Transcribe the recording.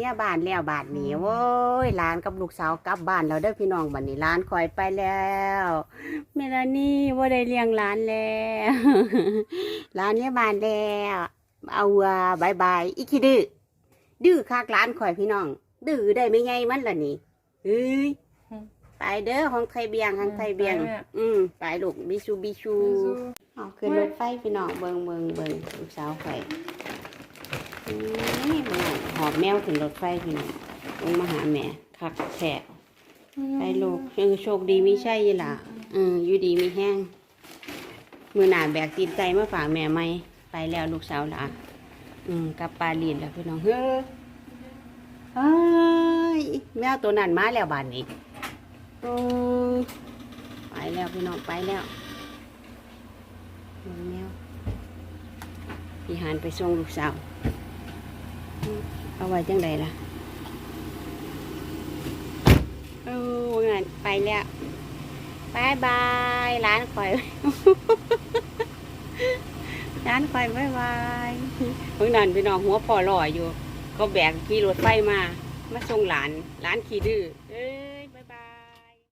มียบ้านแล้วบาทนี้โว้ยหลานกับลูกสาวกลับบ้านแล้วเด้อพี่น้องบัดนี้หลานคอยไปแล้วเมลานี่ว่าได้เลี้ยงหลานแล้วหลานเนี่ยบ้านแล้วเอาว่าบายบายอีคิดื้อดื้อคักหลานคอยพี่น้อง ดื้อได้ไม่ไงมันล่ะนี่เฮ้ยไปเด้อของไทยเบียงของไทยเบียง อืมไปลูกบิชูบิชูเอาขึ้นรถไฟพี่น้องเบิงเบิงเบิงลูกสาวข่อย นี่พี่น้องหอบแมวขึ้นรถไฟพี่น้องลงมาหาแม่คักแฉะไปลูกเออโชคดีไมีใช่ยี่ล่ะเอออยู่ดีมีแห้งมือหนาแบกตีนไก่มาฝากแม่ไหมไปแล้วลูกสาวล่ะอืมกับปลาลีนแล้วพี่น้องเฮ้อเอ้ยแมวตัวนั้นมาแล้วบานนี้โอ้ไปแล้วพี่น้องไปแล้วแมวพี่หานไปส่งลูกสาว เอาไว้จังไดล่ะเอองานไปแล้วบายบายร้านคอยร้านคอยบายบายเพิ่งนั่นพี่น้องหัวพอลอยอยู่ ก็แบกขี่รถไฟมา มาส่งหลาน หลานขี่ดื้อเอ้ย